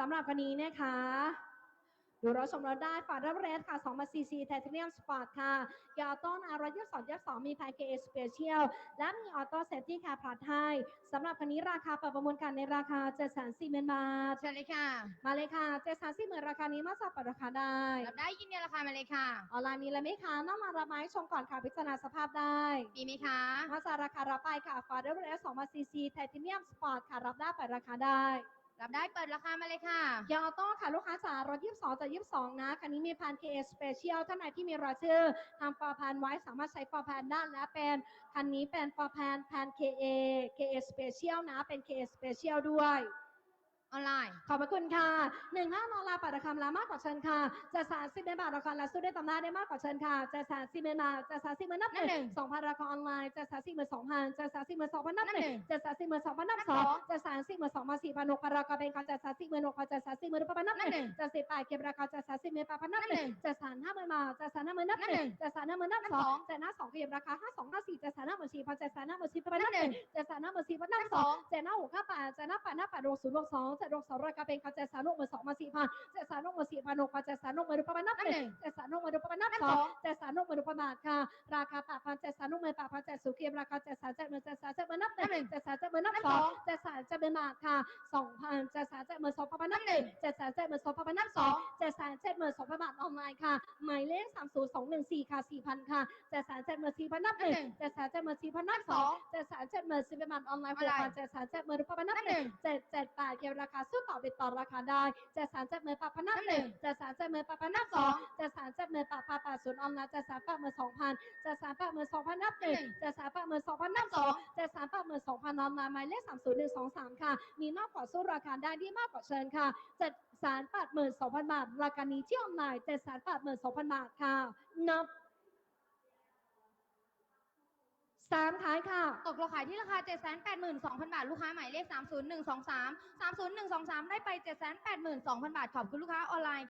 สำหรับคันนี้นะคะดูรถชมรถได้ฟาร์ดเรสค่ะ2มาซีซีไทเทเนียมสปอร์ตค่ะเกียร์ออโต้อาร์ยี่สองยี่สองมีแพนเกสเปเชียลและมีออโต้เซฟตี้คาร์พลัดให้สำหรับคันนี้ราคาเปิดประมูลกันในราคา 7 4 0 0 0 0บาทเชิญเลยค่ะ มาเลยค่ะ 7 4 0 0 0 0ราคานี้มาสับปัดราคาได้ รับได้ยินดีราคามาเลยค่ะ ออนไลน์มีอะไรไหมคะน้องมารับไหมชมก่อนค่ะพิจารณาสภาพได้มีไหมคะมาสาราคารับไปค่ะฟาร์ดเรส2มาซีซีไทเทเนียมสปอร์ตค่ะรับได้ไปราคาได้ รับได้เปิดราคามาเลยค่ะยางออโต้ค่ะ ลูกค้าจ๋ารถ22จาก22นะ คันนี้มีพัน KS Special ท่านไหนที่มีรายชื่อทำฟอร์พันไว้สามารถใช้ฟอร์พันได้และเป็นคันนี้เป็นฟอร์แพนแพน KA KS Special นะ เป็น KS Special ด้วย ออนไลน์ ขอบพระคุณค่ะหนึ่งห้านอลาปัดราคาลามากกว่าเชิญค่ะจะสามสิบเบาทราคาและสู้ได้ตำหน้าได้มากกว่าเชิญค่ะจะสามสิบเบาทจะสามสิบเมื่อนับหนึ่งสองพันราคาออนไลน์จะสามสิบเมื่อสองพันจะสามสิบเมื่อสองพันนับหนึ่งจะสามสิบเมื่อสองพันนับสองจะสามสิบเมื่อสองพันสี่พันหกพันราคาเป็นการจะสามสิบเมื่อหกพันจะสามสิบเมื่อพันนับหนึ่งจะสิบแปดเก็บราคาจะสามสิบเมื่อพันนับหนึ่งจะสามห้าหมื่นมาจะสามห้าหมื่นนับหนึ่งจะสามห้าหมื่นนับสองจะหน้าสองเก็บราคาห้าสองห้าสี่จะสามห้าหมื่นสี่พันจะสามห้าหมื่นสี่พันนับหนึ่งจะสามห้าหมื่นสี่พันนับสองจะหน้าหกห้าแปดจะหน้าแปดหน้าแปดหกศูนย์หกสองจะหกสองราคาเป็นการจะสามหกหมื่นสองมาสี่พันจะสามหกหมื่นสี่พันหกพันจะสามหกหมื่นพันนับหนึ่งจะสามหกหมื่นพันนับสองจะสามหกหมื่นพันบาทค่ะราคาแปดพันจะสามหกหมื่นแปดพันจะสุขีราคาจะสามเจ็ดหมื่นจะสามเจ็ดหมื่นนับหนึ่งจะสามเจ็ดหมื่นนับสองจะสามเจ็ดหมื่นบาทค่ะสองพันจะสามเจ็ดหมื่นสองพันนับหนึ่งจะสามเจ็ดหมื่นสองพันนับสองจะสามเจ็ดหมื่นสองพันบาทออนไลน์ค่ะ หมายเลขสามศูนย์สองหนึ่งสี่ค่ะสี่พันค่ะจะสามเจ็ดหมื่นสี่พันนับหนึ่งจะสามเจ็ดหมื่นสี่พันนับสองจะสามเจ็ดหมื่นสิบเป็นบาทออนไลน์หกพันจะสามเจ็ดหมื่นพันนับหนึ่งเจ็ดเจ็ดแปดเกี่ยวราคาสู้ต่อติดต่อราคาได้จะสามเจ็ดหมื่นแปดพันนับหนึ่งจะสามเจ็ดหมื่นแปดพันนับสองจะสามเจ็ดหมื่นแปดพันแปดศูนย์ออนไลน์จะสามแปดหมื่นสองพันจะสามแปดหมื่นสองพันนับหนึ่งจะสามแปดหมื่นสองพันนับสองจะสามแปดหมื่นสองพันออนไลน์หมายเลขสามศูนย์หนึ่งสองสามค่ะ มีมากกว่าสู้ราคาได้ที่มากกว่าเชิญค่ะเสามแสนแปดหมื่นสองพันบาท ราคานี้ที่ออนไลน์เจ็ดแสนแปดหมื่นสองพันบาทค่ะ นับสามขายค่ะ ตกเราขายที่ราคา 782,000 บาท ลูกค้าหมายเลข 30123 30123 ได้ไป 782,000 บาท ขอบคุณลูกค้าออนไลน์